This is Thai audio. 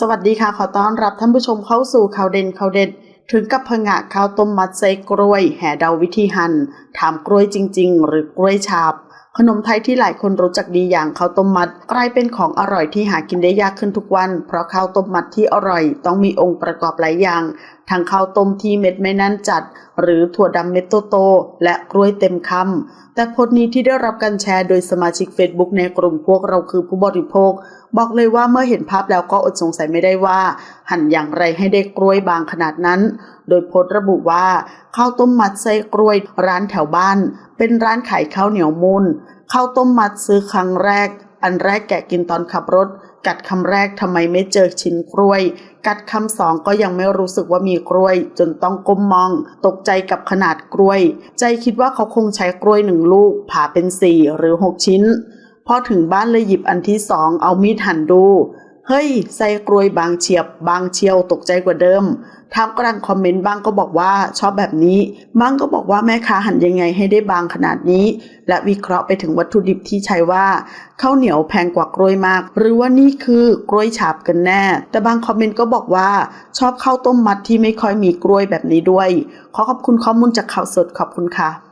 สวัสดีค่ะขอต้อนรับท่านผู้ชมเข้าสู่ข่าวเด่นข่าวเด็ด ถึงกับผงะข้าวต้มมัดไส่กล้วย แห่เดาวิธีหัน่นถามกล้วยจริง ๆ หรือกล้วยฉาบ ขนมไทยที่หลายคนรู้จักดีอย่างข้าวต้มมัด กลายเป็นของอร่อยที่หากินได้ยากขึ้นทุกวัน เพราะข้าวต้มมัดที่อร่อย ต้องมีองค์ประกอบหลายอย่าง ทั้งข้าวต้มที่เม็ดไม่แน่นจัด หรือถั่วดำเม็ดโตๆและกล้วยเต็มคำแต่โพสต์นี้ที่ได้รับการแชร์โดยสมาชิก Facebook ในกลุ่มพวกเราคือผู้บริโภค บอกเลยว่าเมื่อเห็นภาพแล้วก็อดสงสัยไม่ได้ว่า หั่นอย่างไรให้ได้กล้วยบางขนาดนั้น โดยโพสต์ระบุว่าข้าวต้มมัดไส้กล้วยร้านแถวบ้าน เป็นร้านขายข้าวเหนียวมูนข้าวต้มมัดซื้อครั้งแรก อันแรกแกะกินตอนขับรถ กัดคำแรกทำไมไม่เจอชิ้นกล้วย กัดคำสองก็ยังไม่รู้สึกว่ามีกล้วย จนต้องก้มมอง ตกใจกับขนาดกล้วย ใจคิดว่าเขาคงใช้กล้วยหนึ่งลูก ผ่าเป็นสี่หรือหกชิ้น พอถึงบ้านเลยหยิบอันที่สองเอามีดหั่นดู เฮ้ยใส่กล้วยบางเฉียบบางเชียวตกใจกว่าเดิม ท่ามกลางคอมเมนต์บ้างก็บอกว่าชอบแบบนี้ บ้างก็บอกว่าแม่ค้าหั่นยังไงให้ได้บางขนาดนี้ และวิเคราะห์ไปถึงวัตถุดิบที่ใช้ว่าข้าวเหนียวแพงกว่ากล้วยมาก หรือว่านี่คือกล้วยฉาบกันแน่ แต่บางคอมเมนต์ก็บอกว่าชอบข้าวต้มมัดที่ไม่ค่อยมีกล้วยแบบนี้ด้วย ขอขอบคุณข้อมูลจากข่าวสดขอบคุณค่ะ